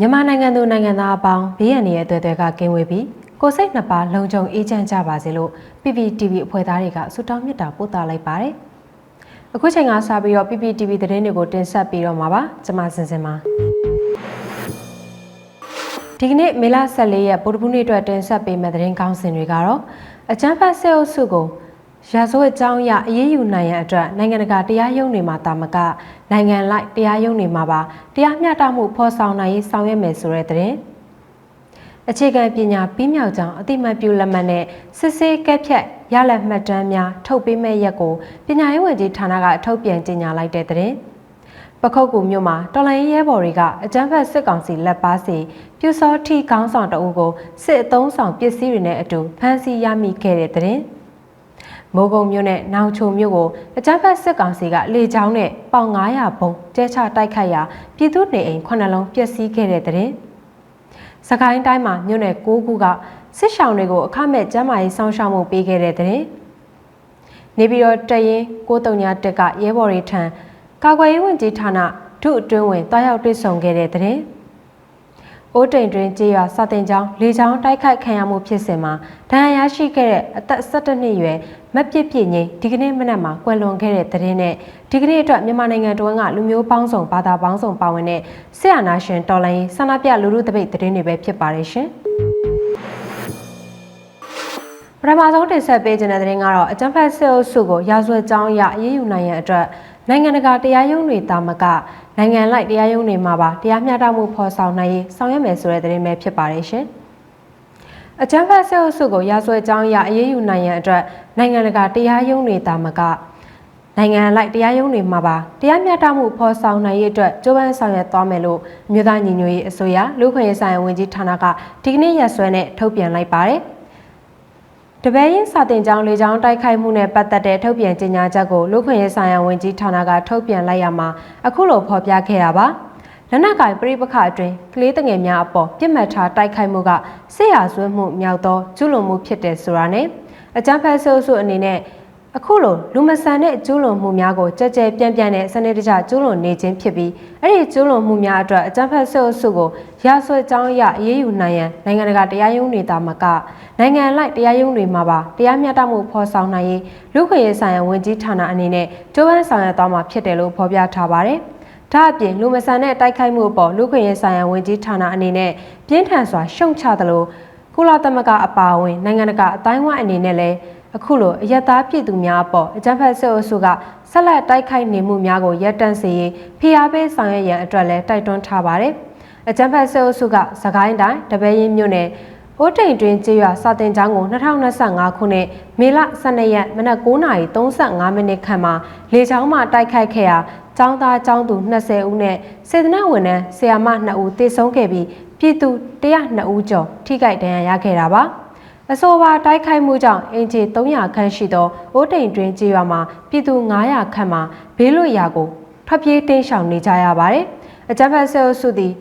မြန်မာနိုင်ငံသူနိုင်ငံသားအပေါင်းဘေးရန်ရဲ့အသွဲသွဲကကင်းဝေးပြီးကိုယ်စိတ်နှစ်ပါးလုံခြုံအေးချမ်းကြပါစေလို့ PPTV အဖွဲ့သားတွေကဆုတောင်းမေတ္တာပို့သလိုက်ပါတယ်။အခုချိန်ကစပြီးတော့ PPTV သတင်းတွေကိုတင်ဆက်ပြီးတော့မှာပါ။ကျွန်မစင်စင်ပါ။ဒီကနေ့မေလ14ရက်ဗုဒ္ဓဘုနေ့အတွက်တင်ဆက်ပေးမယ့်သတင်းကောင်းစင်တွေကတော့အကြမ်းဖက်ဆဲအုပ်စုကို ရာဇဝတ်ကြောင်းအရအရေးယူနိုင်ရန်အတွက်နိုင်ငံတကာတရားရုံးတွေမှာတာမကနိုင်ငံလိုက်တရားရုံးတွေမှာပါတရားမျှတမှုဖော်ဆောင်နိုင်ရေးဆောင်ရွက်မယ်ဆိုတဲ့သတင်းအခြေခံပညာပြီးမြောက်ကြောင်းအတိမတ်ပြုလက်မှတ်နဲ့စစ်ဆေးကက်ဖြတ်ရလက်မှတ်တမ်းများထုတ်ပေးမဲ့ရက်ကိုပညာရေးဝန်ကြီးဌာနကထုတ်ပြန်ကြေညာလိုက်တဲ့သတင်းပခုတ်ကူမြို့မှာတော်လိုင်းရဲဘော်တွေကအကြမ်းဖက်စစ်ကောင်စီလက်ပါစီပြူစောထီခေါင်းဆောင်တအုပ်ကိုစစ်အုံဆောင်ပစ္စည်းတွေနဲ့အတူဖမ်းဆီးရမိခဲ့တဲ့သတင်း မိုးကုံမြို့နဲ့နောင်ချိုမြို့ကိုအကြမ်းဖက်စစ်ကောင်စီကလေကြောင်းနဲ့ပေါင်900ဘုံတဲချတိုက်ခိုက်ရာပြည်သူနေအိမ်9လုံးပျက်စီးခဲ့တဲ့တဲ့။စကိုင်းတိုင်းမှာမြို့နယ်6ခုကစစ်ရှောင်းတွေကိုအခမဲ့ကျန်းမာရေးစောင့်ရှောက်မှုပေးခဲ့တဲ့တဲ့။နေပြည်တော်တရင်939တက်ကရဲဘော်တွေထံကာကွယ်ရေးဝန်ကြီးဌာနဒုအတွင်းဝင်တွားရောက်တွေ့ဆုံခဲ့တဲ့တဲ့။ အိုးတိန်တွင်ကြေးရွာစာတင်ကျောင်းလေကျောင်းတိုက်ခိုက်ခံရမှုဖြစ်စဉ်မှာဒဏ်ရာရရှိခဲ့တဲ့အသက်17နှစ်အရွယ်မပြစ်ပြစ်ငိမ့်ဒီကနေ့မနက်မှာကွယ်လွန်ခဲ့တဲ့သတင်းနဲ့ဒီကနေ့အတွက်မြန်မာနိုင်ငံတွင်းကလူမျိုးပေါင်းစုံဘာသာပေါင်းစုံပါဝင်တဲ့ဆရာနာရှင်တော်လိုင်းဆန္ဒပြလူလူတပိတ်သတင်းတွေပဲဖြစ်ပါတယ်ရှင်။ပထမဆုံးတင်ဆက်ပေးခြင်းတဲ့သတင်းကတော့အကြံဖက်ဆဲအုပ်စုကိုရာဇဝတ်ကြောင်းအရအရေးယူနိုင်ရန်အတွက်နိုင်ငံတကာတရားရုံးတွေတာမက နိုင်ငံလိုက်တရားရုံးတွေမှာပါတရားမျှတမှုဖော်ဆောင်နိုင်ရေးဆောင်ရွက်မယ်ဆိုတဲ့သတင်းပဲဖြစ်ပါတယ်ရှင်။အကြံဖတ်ဆဲအုပ်စုကိုရာဇဝတ်ကြောင်းအရအရေးယူနိုင်ရန်အတွက်နိုင်ငံတကာတရားရုံးတွေတာမကနိုင်ငံလိုက်တရားရုံးတွေမှာပါတရားမျှတမှုဖော်ဆောင်နိုင်ရေးအတွက်ကြိုးပမ်းဆောင်ရွက်သွားမယ်လို့မြို့သားညီညွတ်ရေးအစိုးရလူခွင့်ရေးဆိုင်ရာဝန်ကြီးဌာနကဒီကနေ့ရက်စွဲနဲ့ထုတ်ပြန်လိုက်ပါတယ်။ တပည့်ရင်စာတင်ကြောင်းလေကြောင်းတိုက်ခိုက်မှုနဲ့ပတ်သက်တဲ့ထုတ်ပြန်ကြေညာချက်ကိုလူခွင့်ရေးဆိုင်ရာဝန်ကြီးဌာနကထုတ်ပြန်လိုက်ရမှာအခုလိုဖော်ပြခဲ့တာပါလက်နက်ကင်ပြိပခအတွင်းကလေးတငယ်များအပေါ်ပြစ်မှတ်ထားတိုက်ခိုက်မှုကစစ်ရာဇဝတ်မှုမြောက်သောကျူးလွန်မှုဖြစ်တယ်ဆိုတာနဲ့အကြမ်းဖက်ဆိုးဆိုးအနေနဲ့ အခုလိုလူမဆန်တဲ့ကျူးလွန်မှုများကိုကြက်ကြဲပြန့်ပြန့်တဲ့စနစ်တကျကျူးလွန်နေခြင်းဖြစ်ပြီးအဲ့ဒီကျူးလွန်မှုများအတွက်အကြမ်းဖက်ဆဲအုပ်စုကိုရာဆွဲကြောင်းအရအရေးယူနိုင်ရန်နိုင်ငံတကာတရားရုံးတွေတာမကနိုင်ငံလိုက်တရားရုံးတွေမှာပါတရားမျှတမှုဖော်ဆောင်နိုင်ရေးလူခွင့်ရေးဆိုင်ရာဝန်ကြီးဌာနအနေနဲ့ကြိုးပမ်းဆောင်ရွက်သွားမှာဖြစ်တယ်လို့ဖော်ပြထားပါတယ်။ဒါအပြင်လူမဆန်တဲ့တိုက်ခိုက်မှုအပေါ်လူခွင့်ရေးဆိုင်ရာဝန်ကြီးဌာနအနေနဲ့ပြင်းထန်စွာရှုံချသလိုကုလသမဂ္ဂအပါအဝင်နိုင်ငံတကာအတိုင်းအဝိုင်းအနေနဲ့လည်း အခုလိုအယက်သားပြည်သူများအပေါ်အကြမ်းဖက်စစ်အုပ်စုကဆက်လက်တိုက်ခိုက်နေမှုများကိုရပ်တန့်စေရေးဖိအားပေးဆောင်ရွက်ရန်အတွက်လည်းတိုက်တွန်းထားပါတယ်။အကြမ်းဖက်စစ်အုပ်စုကသခိုင်းတိုင်းတပည့်ရင်မြို့နယ်အိုးတိန်တွင်ကျေးရွာစာတင်ကျောင်းကို2025ခုနှစ်မေလ12ရက်မနက်9:35မိနစ်ခန့်မှာလေကြောင်းမှတိုက်ခိုက်ခဲ့ရာကျောင်းသားကျောင်းသူ20ဦးနဲ့စေတနာဝန်ထမ်းဆရာမ2ဦးသေဆုံးခဲ့ပြီးပြည်သူ102ဦးကျော်ထိခိုက်ဒဏ်ရာရခဲ့တာပါ။ အဆိုပါတိုက်ခိုက်မှုကြောင့်အင်ဂျီ300ခန့်ရှိသောအိုးတိန်တွင်ကြေးရွာမှာပြည်သူ900ခန့်မှာဘေးလွတ်ရာကိုထွက်ပြေးတိမ်းရှောင်နေကြရပါတယ်။အကြမ်းဖက်ဆဲအုပ်စုသည်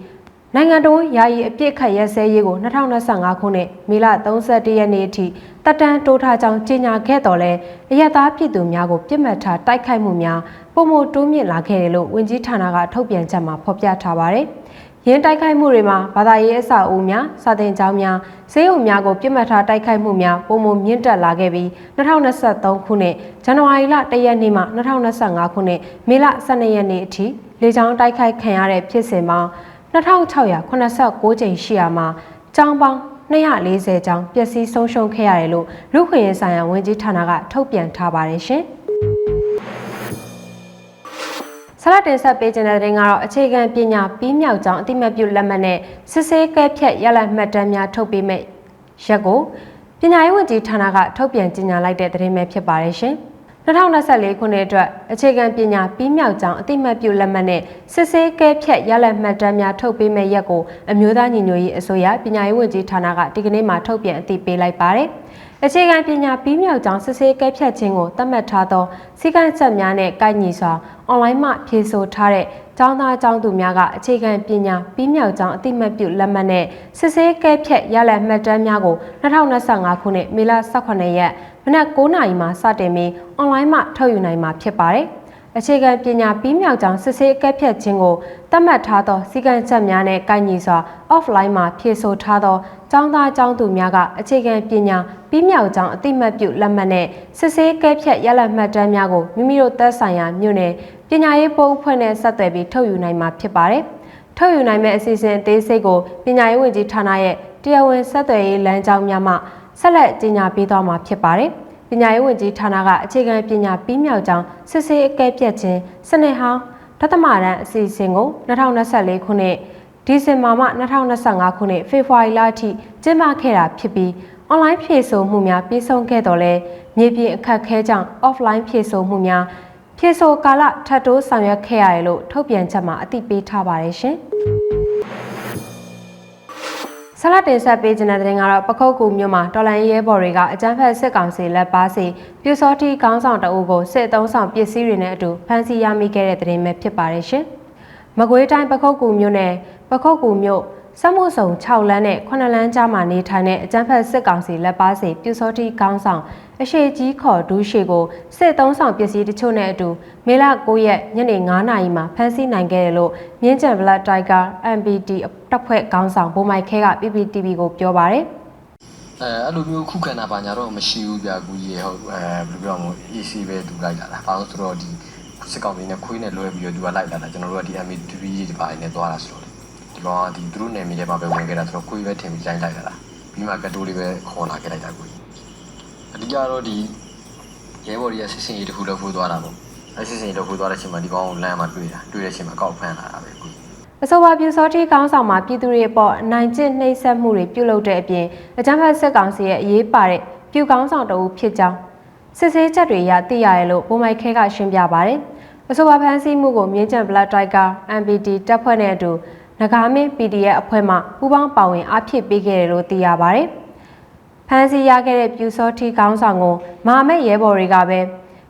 နိုင်ငံတော်ယာယီအပြစ်ခတ်ရဲစဲရေးကို2025ခုနှစ်မေလ31ရက်နေ့အထိတက်တန်းတိုးထားကြောင်းကြေညာခဲ့တော်လဲအရသာပြည်သူများကိုပြစ်မှတ်ထားတိုက်ခိုက်မှုများပုံမတိုးမြင့်လာခဲ့တယ်လို့ဝန်ကြီးဌာနကထုတ်ပြန်ချက်မှာဖော်ပြထားပါတယ်။ ရင်းတိုက်ခိုက်မှုတွေမှာဘာသာရေးအဆောက်အဦများစာသင်ကျောင်းများဈေးရုံများကိုပြစ်မှတ်ထားတိုက်ခိုက်မှုများပုံမမြင့်တက်လာခဲ့ပြီး2023ခုနှစ်ဇန်နဝါရီလ1ရက်နေ့မှ2025ခုနှစ်မေလ12ရက်နေ့အထိလေကြောင်းတိုက်ခိုက်ခံရတဲ့ဖြစ်စဉ်မှာ2689ကြိမ်ရှိရာမှာကျောင်းပေါင်း240ကျောင်းပျက်စီးဆုံးရှုံးခဲ့ရတယ်လို့လူခွင့်ရေးဆိုင်ရာဝန်ကြီးဌာနကထုတ်ပြန်ထားပါတယ်ရှင်။ ဆရာတင်ဆက်ပေးခြင်းတဲ့တင်ကတော့အခြေခံပညာပြီးမြောက်ကြောင်းအတိမတ်ပြုလက်မှတ်နဲ့စစ်ဆေးကဲဖြတ်ရလမှတ်တမ်းများထုတ်ပေးမဲ့ရက်ကိုပညာရေးဝန်ကြီးဌာနကထုတ်ပြန်ကြေညာလိုက်တဲ့သတင်းပဲဖြစ်ပါတယ်ရှင်။2024ခုနှစ်အတွက်အခြေခံပညာပြီးမြောက်ကြောင်းအတိမတ်ပြုလက်မှတ်နဲ့စစ်ဆေးကဲဖြတ်ရလက်မှတ်တမ်းများထုတ်ပေးမဲ့ရက်ကိုအမျိုးသားညီညွတ်ရေးအစိုးရပညာရေးဝန်ကြီးဌာနကဒီကနေ့မှထုတ်ပြန်အသိပေးလိုက်ပါတယ်။ အခြေခံပညာပြီးမြောက်ကြောင်းစစ်ဆေးကဲဖြတ်ခြင်းကိုသတ်မှတ်ထားသောစီကံချက်များနဲ့ကိုက်ညီစွာအွန်လိုင်းမှဖြေဆိုထားတဲ့ကျောင်းသားကျောင်းသူများကအခြေခံပညာပြီးမြောက်ကြောင်းအတိမတ်ပြုလက်မှတ်နဲ့စစ်ဆေးကဲဖြတ်ရလမှတ်တမ်းများကို2025ခုနှစ်မေလ18ရက်မနက်9:00နာရီမှစတင်ပြီးအွန်လိုင်းမှထုတ်ယူနိုင်မှာဖြစ်ပါတယ်။ အအခြေခံပညာပြီးမြောက်ကြောင်းစစ်ဆေးအကဲဖြတ်ခြင်းကိုသတ်မှတ်ထားသောစီကံချက်များနဲ့ကိုက်ညီစွာ offline မှာဖြည့်ဆို့ထားသောကျောင်းသားကျောင်းသူများကအခြေခံပညာပြီးမြောက်ကြောင်းအတိမတ်ပြုလက်မှတ်နဲ့စစ်ဆေးအကဲဖြတ်ရလဒ်မှတ်တမ်းများကိုမိမိတို့သက်ဆိုင်ရာမြို့နယ်ပညာရေးပုံအဖွဲ့နဲ့ဆက်သွယ်ပြီးထုတ်ယူနိုင်မှာဖြစ်ပါတယ်။ထုတ်ယူနိုင်မဲ့အစီအစဉ်အသေးစိတ်ကိုပညာရေးဝန်ကြီးဌာနရဲ့တရားဝင်ဆက်သွယ်ရေးလမ်းကြောင်းများမှဆက်လက်ကြီးညာပေးသွားမှာဖြစ်ပါတယ်။ ပညာရေးဝန်ကြီးဌာနကအခြေခံပညာပြီးမြောက်ကြောင်းစစ်ဆေးအကဲဖြတ်ခြင်းစနစ်ဟောင်းဒသမရန်အစီအစဉ်ကို2024ခုနှစ်ဒီဇင်ဘာမှ2025ခုနှစ်ဖေဖော်ဝါရီလအထိကျင်းပခဲ့တာဖြစ်ပြီး online ဖြည့်ဆို့မှုများပြီးဆုံးခဲ့တော်လဲမြေပြင်အခက်ခဲကြောင့် offline ဖြည့်ဆို့မှုများဖြည့်ဆို့ကာလထပ်တိုးဆောင်ရွက်ခဲ့ရတယ်လို့ထုတ်ပြန်ချက်မှာအသိပေးထားပါတယ်ရှင်။ ဆလာတင်ဆက်ပေးခြင်းတဲ့တဲ့ကတော့ပခုတ်ကူမြို့မှာတော်လန်ရဲဘော်တွေကအကြမ်းဖက်စစ်ကောင်စီလက်ပါစီပြူစောတိကောင်းဆောင်တအုပ်ကိုစစ်အုံဆောင်ပစ္စည်းတွေနဲ့အတူဖမ်းဆီးရမိခဲ့တဲ့တဲ့ရင်ပဲဖြစ်ပါတယ်ရှင်။မကွေးတိုင်းပခုတ်ကူမြို့နယ်ပခုတ်ကူမြို့ စက်မှုဆောင်6လမ်းနဲ့9လမ်းကြားမှာနေထိုင်တဲ့အကြမ်းဖက်စစ်ကောင်စီလက်ပါစီပြူစောတိကောင်းဆောင်အရှိကြီးခေါ်ဒူးရှိကိုစစ်သုံးဆောင်ပစ္စည်းတချို့နဲ့အတူမေလ9ရက်ညနေ9နာရီမှာဖမ်းဆီးနိုင်ခဲ့တယ်လို့မြင်းကြံ Black Tiger MBD တပ်ဖွဲ့ခေါင်းဆောင်ဘိုမိုက်ခဲက PPTV ကိုပြောပါရယ်အဲအဲ့လိုမျိုးခုခံတာပါညာတော့မရှိဘူးဗျာကူကြီးရေဟုတ်အဲဘယ်လိုပြောမလဲ AC ပဲသူလိုက်လာတာဘာလို့ဆိုတော့ဒီစစ်ကောင်စီနဲ့ခွေးနဲ့လွဲပြီးတော့သူကလိုက်လာတာကျွန်တော်တို့ကဒီ MA3 ဒီပါနဲ့သွားတာဆိုတော့ ဒီကောင်ကဒီသူတို့နယ်မြေထဲမှာပဲဝင်ခဲ့တာဆိုတော့ခွေးပဲထင်ပြီးလိုက်လိုက်လာတာပြီးမှကတိုးလေးပဲခေါ်လာခဲ့လိုက်တာကူကြီးအဓိကတော့ဒီရဲဘော်တွေကစစ်စင်ရေးတစ်ခုလုပ်ဖို့သွားတာပေါ့အဲစစ်စင်ရေးလုပ်ဖို့သွားတဲ့အချိန်မှာဒီကောင်ကိုလမ်းမှာတွေ့တာတွေ့တဲ့အချိန်မှာကောက်ဖမ်းလာတာပဲကူကြီးအဆိုပါပြူစောတိကောင်းဆောင်မှာပြည်သူတွေပေါ်အနိုင်ကျင့်နှိပ်စက်မှုတွေပြုလုပ်တဲ့အပြင်အကြမ်းဖက်စစ်ကောင်စီရဲ့အရေးပါတဲ့ပြူကောင်းဆောင်တအုပ်ဖြစ်ကြောင်းစစ်ဆေးချက်တွေရသိရတယ်လို့ပုံမိုက်ခဲကရှင်းပြပါတယ်။အဆိုပါဖမ်းဆီးမှုကိုမြင်းကျန် Black Tiger MPD တပ်ဖွဲ့နဲ့အတူ နဂါမင်း PDF အဖွဲ့မှပူးပေါင်းပါဝင်အားဖြည့်ပေးခဲ့တယ်လို့သိရပါတယ်။ဖမ်းဆီးရခဲ့တဲ့ပြူစောတိကောင်းဆောင်ကိုမဟာမိတ်ရဲဘော်တွေကပဲ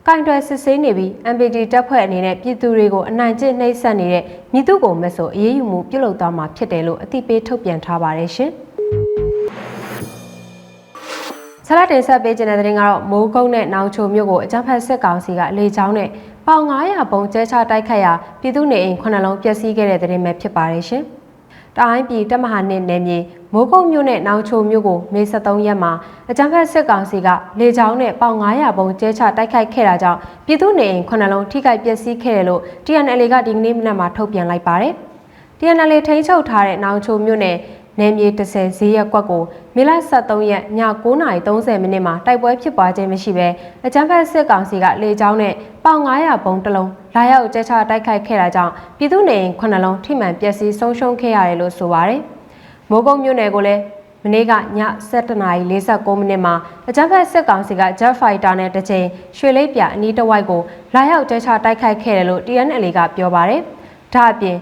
ကင်တွယ်စစ်ဆေးနေပြီး MPD တပ်ဖွဲ့အနေနဲ့ပြည်သူတွေကိုအနိုင်ကျင့်နှိပ်စက်နေတဲ့မြစ်သူကိုမဆိုအရေးယူမှုပြုလုပ်သွားမှာဖြစ်တယ်လို့အသိပေးထုတ်ပြန်ထားပါတယ်ရှင်။ ဆလာတင်ဆက်ပေးခြင်းတဲ့တဲ့ရင်ကတော့မိုးကုန်းနဲ့နောင်ချိုမြို့ကိုအကြမ်းဖက်စစ်ကောင်စီကလေကြောင်းနဲ့ပေါင်900ပုံကျဲချတိုက်ခတ်ရာပြည်သူနေအိမ်9လုံးပျက်စီးခဲ့တဲ့တဲ့ရင်ပဲဖြစ်ပါတယ်ရှင်။တိုင်းပြည်တပ်မဟာနှစ်နယ်မြေမိုးကုတ်မြို့နဲ့နောင်ချိုမြို့ကိုမေ23ရက်မှာအကြမ်းဖက်စစ်ကောင်စီကလေကြောင်းနဲ့ပေါင်900ပုံကျဲချတိုက်ခိုက်ခဲ့တာကြောင့်ပြည်သူနေအိမ်9လုံးထိခိုက်ပျက်စီးခဲ့တယ်လို့ TNL ကဒီကနေ့မနက်မှာထုတ်ပြန်လိုက်ပါတယ်။ TNL ထိန်းချုပ်ထားတဲ့နောင်ချိုမြို့နယ် နယ်မြေ30ဈေးရက်ကွက်ကိုမေလ23ရက်ည9:30မိနစ်မှာတိုက်ပွဲဖြစ်ပွားခြင်းမရှိဘဲအကြမ်းဖက်စစ်ကောင်စီကလေကြောင်းနဲ့ပေါင်900ပုံတစ်လုံးလာရောက်ကျဲချတိုက်ခိုက်ခဲ့တာကြောင့်ပြည်သူနေအိမ်9လုံးထိမှန်ပျက်စီးဆုံးရှုံးခဲ့ရတယ်လို့ဆိုပါတယ်။မိုးကုတ်မြို့နယ်ကိုလည်းမနေ့ကည7:49မိနစ်မှာအကြမ်းဖက်စစ်ကောင်စီက Jet Fighter နဲ့တစ်ချိန်ရွှေလိပ်ပြအနီးတစ်ဝိုက်ကိုလာရောက်ကျဲချတိုက်ခိုက်ခဲ့တယ်လို့ TNL ကပြောပါတယ်။ဒါအပြင်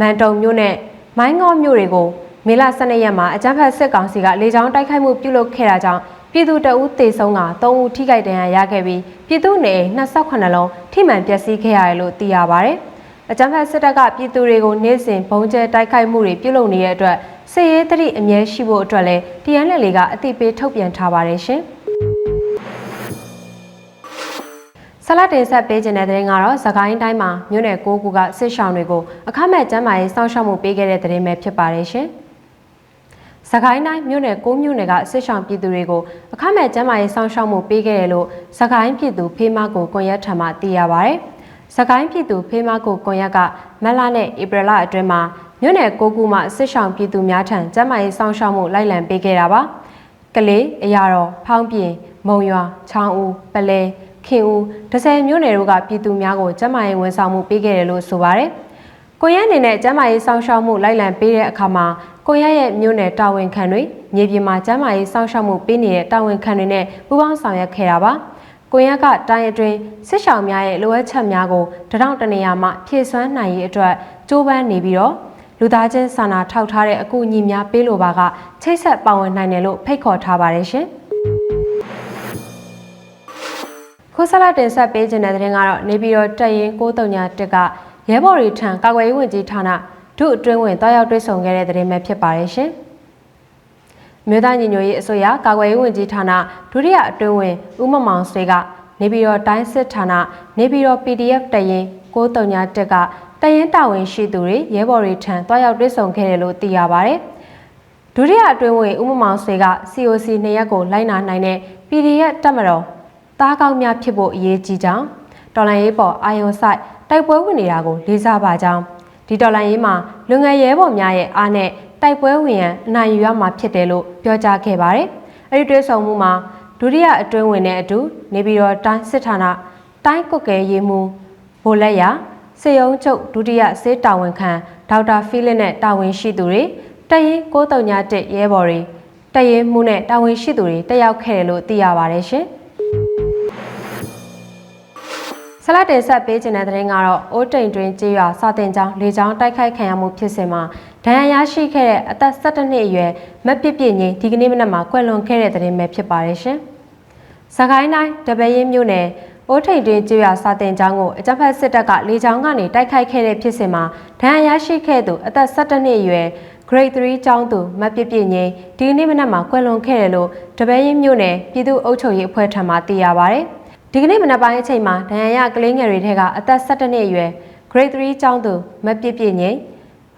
မန်တုံမြို့နဲ့မိုင်းငေါမြို့တွေကို မေလ12ရက်မှာအကြမ်းဖက်စစ်ကောင်စီကလေကြောင်းတိုက်ခိုက်မှုပြုလုပ်ခဲ့တာကြောင့်ပြည်သူတအုပ်သေဆုံးက3ဦးထိခိုက်ဒဏ်ရာရခဲ့ပြီးပြည်သူနေ28လုံးထိမှန်ပျက်စီးခဲ့ရတယ်လို့သိရပါဗျ။အကြမ်းဖက်စစ်တပ်ကပြည်သူတွေကိုနေ့စဉ်ဘုံကျဲတိုက်ခိုက်မှုတွေပြုလုပ်နေတဲ့အတွက်စစ်ရေးသတိအမြဲရှိဖို့အတွက်လည်း TNL ကအသိပေးထုတ်ပြန်ထားပါတယ်ရှင်။ဆလာတင်ဆက်ပေးခြင်းတဲ့တဲ့ရင်ကတော့သခိုင်းတိုင်းမှာမြို့နယ်၉ခုကစစ်ရှောင်းတွေကိုအခမဲ့ကျန်းမာရေးစောင့်ရှောက်မှုပေးခဲ့တဲ့တဲ့ရင်ပဲဖြစ်ပါတယ်ရှင်။ စကိုင်းတိုင်းမြို့နယ်၉မြို့နယ်ကစစ်ဆောင်ပြည်သူတွေကိုအခမဲ့ကျန်းမာရေးစောင့်ရှောက်မှုပေးခဲ့တယ်လို့စကိုင်းပြည်သူဖေးမကိုကွန်ရက်ထံမှသိရပါဗျ။စကိုင်းပြည်သူဖေးမကိုကွန်ရက်ကမက်လာနဲ့ဧပြီလအတွင်းမှာမြို့နယ်၉ခုမှစစ်ဆောင်ပြည်သူများထံကျန်းမာရေးစောင့်ရှောက်မှုလိုက်လံပေးခဲ့တာပါ။ကလေးအရာတော်ဖောင်းပြင်မုံရွာချောင်းဦးပလဲခင်ဦးဒဇယ်မြို့နယ်တို့ကပြည်သူများကိုကျန်းမာရေးဝန်ဆောင်မှုပေးခဲ့တယ်လို့ဆိုပါတယ်။ ကိုရဲအနေနဲ့ကျန်းမာရေးစောင့်ရှောက်မှုလိုက်လံပေးတဲ့အခါမှာကိုရရဲ့မြို့နယ်တာဝန်ခံတွေမြေပြင်မှာကျန်းမာရေးစောင့်ရှောက်မှုပေးနေတဲ့တာဝန်ခံတွေနဲ့ပူးပေါင်းဆောင်ရွက်ခဲ့တာပါ။ကိုရကတိုင်းအတွင်းစစ်ရှောင်များရဲ့လိုအပ်ချက်များကိုတထောင်တနေရာမှဖြည့်စွမ်းနိုင်ရေးအတွက်ကြိုးပမ်းနေပြီးတော့လူသားချင်းစာနာထောက်ထားတဲ့အကူအညီများပေးလိုပါကချိတ်ဆက်ပါဝင်နိုင်တယ်လို့ဖိတ်ခေါ်ထားပါတယ်ရှင်။ခိုးဆလာတင်ဆက်ပေးခြင်းတဲ့တဲ့ရင်ကတော့နေပြည်တော်တက်ရင်931က ရဲဘော်တွေထံကာကွယ်ရေးဝန်ကြီးဌာနဒုအတွင်းဝင်တောက်ရောက်တွေ့ဆုံခဲ့တဲ့သတင်းပဲဖြစ်ပါတယ်ရှင်။မြို့သားညီညွတ်ရေးအစိုးရကာကွယ်ရေးဝန်ကြီးဌာနဒုတိယအတွင်းဝင်ဦးမမောင်ဆွေကနေပြည်တော်တိုင်းစစ်ဌာနနေပြည်တော် PDF တရင်939တက်ကတရင်တာဝန်ရှိသူတွေရဲဘော်တွေထံတွားရောက်တွေ့ဆုံခဲ့တယ်လို့သိရပါဗျ။ဒုတိယအတွင်းဝင်ဦးမမောင်ဆွေက COC နှစ်ရက်ကိုလိုက်နာနိုင်တဲ့ PDF တက်မတော်တားကောင်းများဖြစ်ဖို့အရေးကြီးကြောင်းတော်လန်ရေးပေါ်အာယုံဆိုင် တိုက်ပွဲဝင်နေတာကိုလေးစားပါကြောင်းဒီတော်လန်ရေးမှာလူငယ်ရဲဘော်များရဲ့အားနဲ့တိုက်ပွဲဝင်ရန်အနိုင်ယူရမှာဖြစ်တယ်လို့ပြောကြားခဲ့ပါတယ်။အဲဒီတွေ့ဆုံမှုမှာဒုတိယအတွင်းဝင်တဲ့အတူနေပြည်တော်တိုင်းစစ်ဌာနတိုင်းကုတ်ကဲရေးမှူးဗိုလ်လက်ရစေယုံချုပ်ဒုတိယစေတာဝန်ခံဒေါက်တာဖီလစ်နဲ့တာဝန်ရှိသူတွေတရင်931ရဲဘော်တွေတရင်မှုနဲ့တာဝန်ရှိသူတွေတက်ရောက်ခဲ့တယ်လို့သိရပါတယ်ရှင်။ ဆလတ်တင်ဆက်ပေးခြင်းတဲ့တဲ့ရင်ကတော့အိုးတိန်တွင်ကြေးရွာစာတင်ကျောင်းလေကျောင်းတိုက်ခိုက်ခံရမှုဖြစ်စဉ်မှာဒဏ်ရာရရှိခဲ့တဲ့အသက်17နှစ်အရွယ်မက်ပြစ်ပြင်းငိမ့်ဒီကနေ့မနက်မှာကွယ်လွန်ခဲ့တဲ့တဲ့ရင်ပဲဖြစ်ပါတယ်ရှင်။စကိုင်းတိုင်းတပည့်ရင်မြို့နယ်အိုးထိန်တွင်ကြေးရွာစာတင်ကျောင်းကိုအကြမ်းဖက်စစ်တပ်ကလေကျောင်းကနေတိုက်ခိုက်ခဲ့တဲ့ဖြစ်စဉ်မှာဒဏ်ရာရရှိခဲ့သူအသက်17နှစ်အရွယ် Grade 3ကျောင်းသူမတ်ပြပြငိမ့်ဒီကနေ့မနက်မှာကွယ်လွန်ခဲ့တယ်လို့တပည့်ရင်မြို့နယ်ပြည်သူ့အုပ်ချုပ်ရေးအဖွဲ့ထံမှသိရပါဗျ။ ဒီကနေ့မနက်ပိုင်းအချိန်မှာဒဏ်ရာရကလေးငယ်တွေထက်ကအသက်17နှစ်အရွယ် Grade 3ကျောင်းသူမတ်ပြပြငိမ့်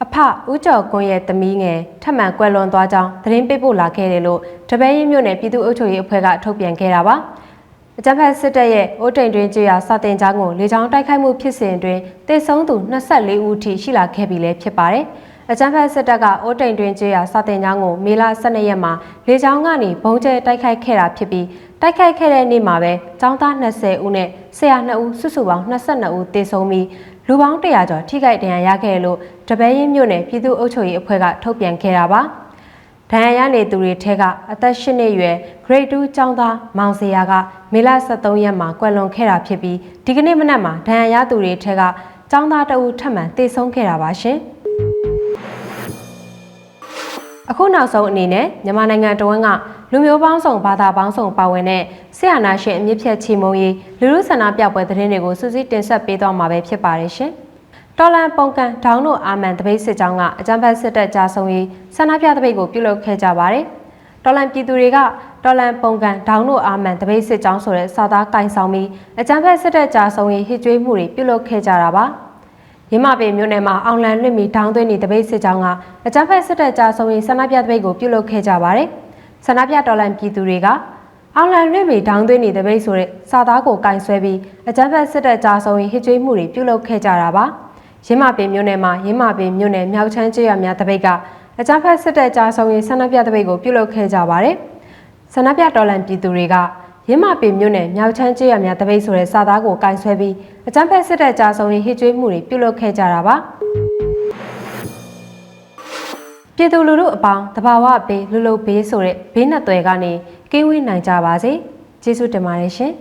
အဖဦးကျော်ကွန်းရဲ့သမီးငယ်ထပ်မံကွယ်လွန်သွားကြောင်းသတင်းပေးပို့လာခဲ့တယ်လို့တပည့်ရင်မြို့နယ်ပြည်သူ့အုပ်ချုပ်ရေးအဖွဲ့ကထုတ်ပြန်ခဲ့တာပါ။အကြမ်းဖက်စစ်တပ်ရဲ့အိုးတိန်တွင်ကြေးရစာတင်ကြားကိုလေကြောင်းတိုက်ခိုက်မှုဖြစ်စဉ်အတွင်းတေဆုံးသူ24ဦးထိရှိလာခဲ့ပြီလည်းဖြစ်ပါတယ်။အကြမ်းဖက်စစ်တပ်ကအိုးတိန်တွင်ကြေးရစာတင်ကြားကိုမေလ12ရက်မှာလေကြောင်းကနေဘုံကျဲတိုက်ခိုက်ခဲ့တာဖြစ်ပြီး တိုက်ခိုက်ခဲ့တဲ့နေ့မှာပဲចောင်းသား20ဦးနဲ့ဆရာ2ဦးစုစုပေါင်း22ဦးတေဆုံးပြီးလူပေါင်း100ကျော်ထိခိုက်ဒဏ်ရာရခဲ့တယ်လို့တပည့်ရင်မြို့နယ်ပြည်သူ့အုပ်ချုပ်ရေးအဖွဲ့ကထုတ်ပြန်ခဲ့တာပါ။ဒဏ်ရာရနေသူတွေထဲကအသက်၈နှစ်အရွယ် Grade 2ကျောင်းသားမောင်စရာကမေလ23ရက်မှာကွယ်လွန်ခဲ့တာဖြစ်ပြီးဒီကနေ့မနက်မှာဒဏ်ရာရသူတွေထဲကကျောင်းသားတအူထပ်မံတေဆုံးခဲ့တာပါရှင်။အခုနောက်ဆုံးအနေနဲ့မြန်မာနိုင်ငံတဝန်းက လူမျိုးပေါင်းစုံဘာသာပေါင်းစုံပါဝင်တဲ့ဆရာနာရှင်အမြင့်ဖြတ်ချီမုံရေးလူလူဆန္ဒပြပွဲသတင်းတွေကိုစူးစီးတင်ဆက်ပေးသွားမှာပဲဖြစ်ပါတယ်ရှင်။တော်လန်ပုံကန်ဒေါင်းတို့အာမန်တပိတ်စစ်ကြောင်းကအကြံဖက်စစ်တပ်ကြာဆုံးရေးဆန္ဒပြတပိတ်ကိုပြုလုပ်ခဲ့ကြပါတယ်။တော်လန်ပြည်သူတွေကတော်လန်ပုံကန်ဒေါင်းတို့အာမန်တပိတ်စစ်ကြောင်းဆိုတဲ့စာသားကင်ဆောင်ပြီးအကြံဖက်စစ်တပ်ကြာဆုံးရေးဟစ်ကြွေးမှုတွေပြုလုပ်ခဲ့ကြတာပါ။ရမပေမြို့နယ်မှာအောင်လန်လွင့်မီဒေါင်းသွင်းနေတပိတ်စစ်ကြောင်းကအကြမ်းဖက်စစ်တပ်ကြာဆုံးရေးဆန္ဒပြတပိတ်ကိုပြုလုပ်ခဲ့ကြပါတယ်။ ဆန္ဒပြတော်လှန်ပြည်သူတွေကအောင်လန်လွင့်မီဒေါင်းသွင်းနေတပိတ်ဆိုတဲ့စာသားကိုကင်ဆွဲပြီးအကြမ်းဖက်စစ်တပ်ကြာဆုံးရေးဟစ်ကြွေးမှုတွေပြုလုပ်ခဲ့ကြတာပါ။ရမပေမြို့နယ်မှာရမပေမြို့နယ်မြောက်ချမ်းကျေးရွာများတပိတ်ကအကြမ်းဖက်စစ်တပ်ကြာဆုံးရေးဆန္ဒပြတပိတ်ကိုပြုလုပ်ခဲ့ကြပါတယ်။ဆန္ဒပြတော်လှန်ပြည်သူတွေကရင်းမပင်မြို့နယ်မြောက်ချမ်းကျေးရွာများတပိတ်ဆိုတဲ့စာသားကိုကင်ဆွဲပြီးအကြမ်းဖက်စစ်တပ်ကြာဆုံးရေးဟစ်ကြွေးမှုတွေပြုလုပ်ခဲ့ကြတာပါ ပြည်သူလူထုအပေါင်းတဘာဝဘေးလူလူဘေးဆိုတဲ့ဘေးနှစ်သွယ်ကနေကင်းဝေးနိုင်ကြပါစေကျေးဇူးတင်ပါတယ်ရှင်